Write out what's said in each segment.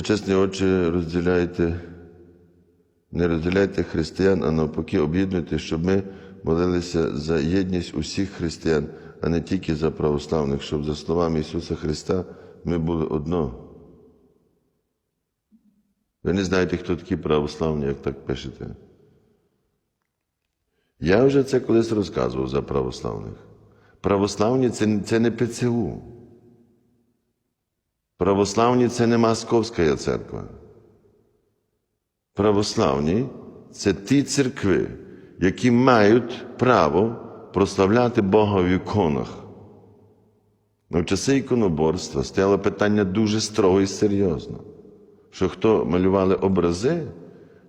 Всечесні очі розділяйте, не розділяйте християн, а навпаки, об'єднуйте, щоб ми молилися за єдність усіх християн, а не тільки за православних, щоб за словами Ісуса Христа ми були одно. Ви не знаєте, хто такі православні, як так пишете. Я вже це колись розказував за православних. Православні це, це не ПЦУ. Православні це не Московська церква. Православні це ті церкви, які мають право прославляти Бога в іконах. Ну, в часи іконоборства стояло питання дуже строго і серйозно, що хто малювали образи,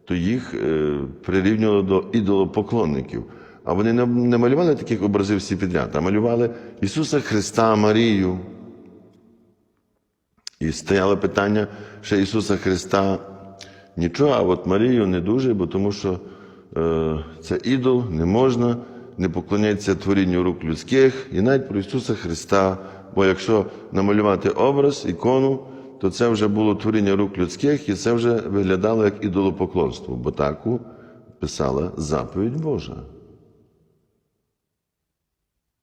то їх е, прирівнювали до ідолопоклонників. А вони не, не малювали таких образів всі підряд, а малювали Ісуса Христа, Марію. І стояло питання, що Ісуса Христа нічого, а от Марію не дуже, бо тому що е, це ідол, не можна, не поклоняється творінню рук людських, і навіть про Ісуса Христа. Бо якщо намалювати образ, ікону, то це вже було творіння рук людських, і це вже виглядало як ідолопоклонство, бо таку писала заповідь Божа.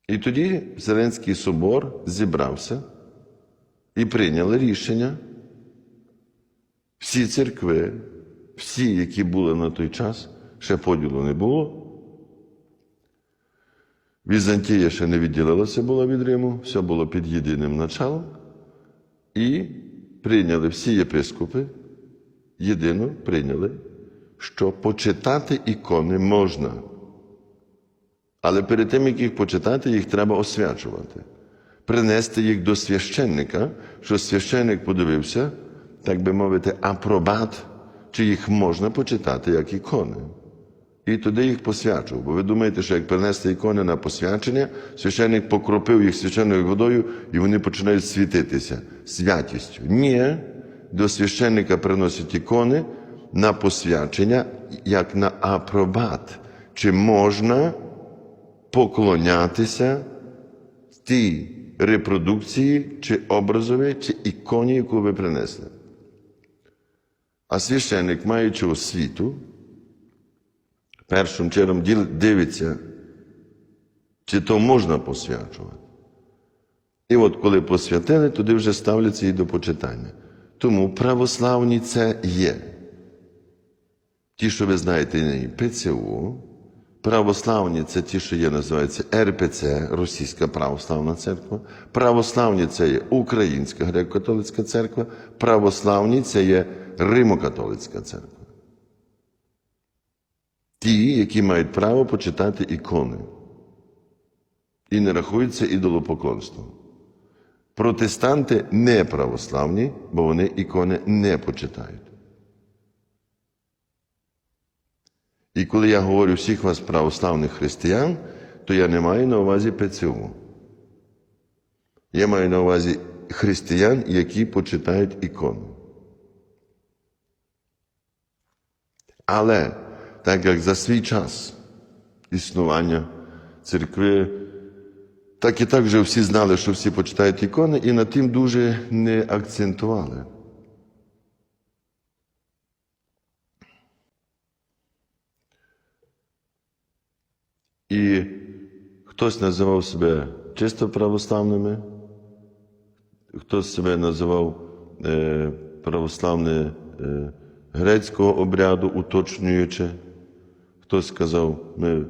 І тоді Вселенський собор зібрався і прийняли рішення. Всі церкви, всі, які були на той час, ще поділу не було. Візантія ще не відділилася була від Риму, все було під єдиним началом. І прийняли всі єпископи, єдино прийняли, що почитати ікони можна. Але перед тим, як їх почитати, їх треба освячувати, принести їх до священника, що священник подивився, так би мовити, апробат, чи їх можна почитати як ікони. І туди їх посвячував. Бо ви думаєте, що як принести ікони на посвячення, священник покропив їх священною водою, і вони починають світитися святістю. Ні, до священника приносять ікони на посвячення, як на апробат. Чи можна поклонятися тій репродукції, чи образові, чи іконі, яку ви принесли? А священник, маючи освіту, першим чином дивиться, чи то можна посвячувати. І от коли посвятили, туди вже ставляться і до почитання. Тому православні це є. Ті, що ви знаєте, ПЦУ, православні це ті, що є, називаються РПЦ, Російська Православна Церква. Православні це є Українська греко-католицька церква, православні це є Римо-католицька церква. Ті, які мають право почитати ікони і не рахуються ідолопоклонством. Протестанти не православні, бо вони ікони не почитають. І коли я говорю всіх вас православних християн, то я не маю на увазі ПЦУ. Я маю на увазі християн, які почитають ікони. Але так як за свій час існування церкви, так і так вже всі знали, що всі почитають ікони, і над тим дуже не акцентували. І хтось називав себе чисто православними, хтось себе називав е, православне е, грецького обряду, уточнюючи, хтось сказав, ми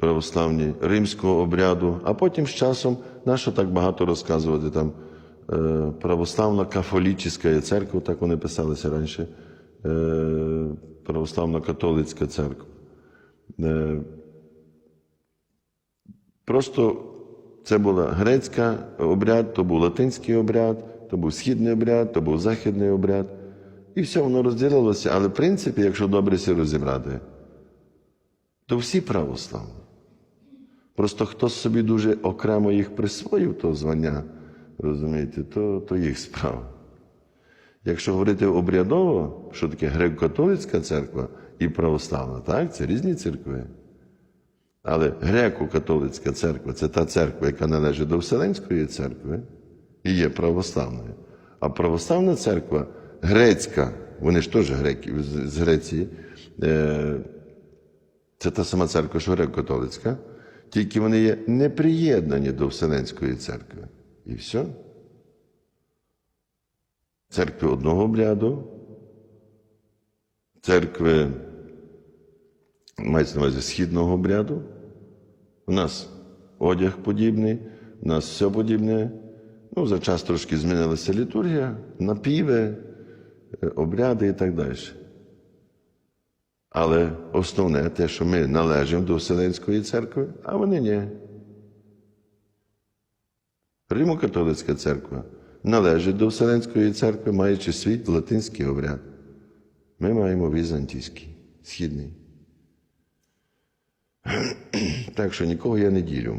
православні римського обряду, а потім з часом, нащо так багато розказувати там е, православна кафолічна церква, так вони писалися раніше, е, православна католицька церква. Е, Просто це була грецька обряд, то був латинський обряд, то був східний обряд, то був західний обряд. І все воно розділилося. Але в принципі, якщо добре все розібрати, то всі православні. Просто хтось собі дуже окремо їх присвоїв, то звання, розумієте, то, то їх справа. Якщо говорити обрядово, що таке греко-католицька церква і православна, так, це різні церкви. Але греко-католицька церква це та церква, яка належить до Вселенської церкви і є православною. А православна церква грецька, вони ж теж греки з, Греції, е, це та сама церква, що греко-католицька, тільки вони є неприєднані до Вселенської церкви. І все. Церкви одного обряду, церкви, мається на увазі східного обряду. У нас одяг подібний, у нас все подібне. Ну, за час трошки змінилася літургія, напіви, е, обряди і так далі. Але основне те, що ми належимо до Вселенської церкви, а вони ні. Римо-католицька церква належить до Вселенської церкви, маючи свій латинський обряд. Ми маємо візантійський, східний. Так що нікого я не ділю.